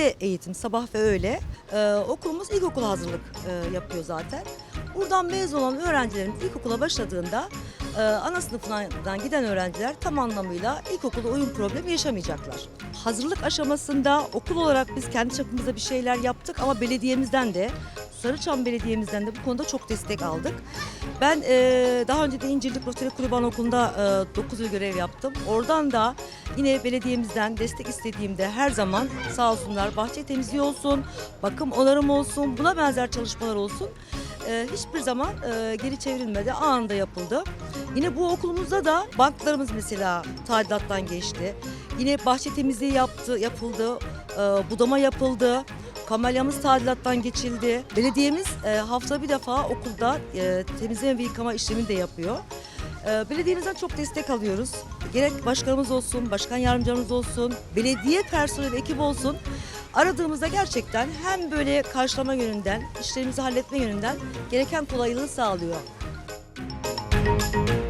eğitim sabah ve öğle. Ee, okulumuz ilkokul hazırlık e, yapıyor zaten. Buradan mezun olan öğrencilerimiz ilkokula başladığında e, ana sınıfından giden öğrenciler tam anlamıyla ilkokula uyum problemi yaşamayacaklar. Hazırlık aşamasında okul olarak biz kendi çapımızda bir şeyler yaptık ama belediyemizden de Sarıçam Belediye'mizden de bu konuda çok destek aldık. Ben e, daha önce de İncirlik Rotary Kulübü Anaokulu'nda e, 9 yıl görev yaptım. Oradan da yine belediyemizden destek istediğimde her zaman sağ olsunlar bahçe temizliği olsun, bakım onarım olsun, buna benzer çalışmalar olsun. E, hiçbir zaman e, geri çevrilmedi, anında yapıldı. Yine bu okulumuzda da banklarımız mesela tadilattan geçti. Yine bahçe temizliği yaptı, yapıldı, e, budama yapıldı. Kamalyamız tadilattan geçildi. Belediyemiz e, hafta bir defa okulda e, temizleme ve yıkama işlemini de yapıyor. E, belediyemizden çok destek alıyoruz. Gerek başkanımız olsun, başkan yardımcımız olsun, belediye personeli ve ekip olsun. Aradığımızda gerçekten hem böyle karşılama yönünden, işlerimizi halletme yönünden gereken kolaylığı sağlıyor. thank you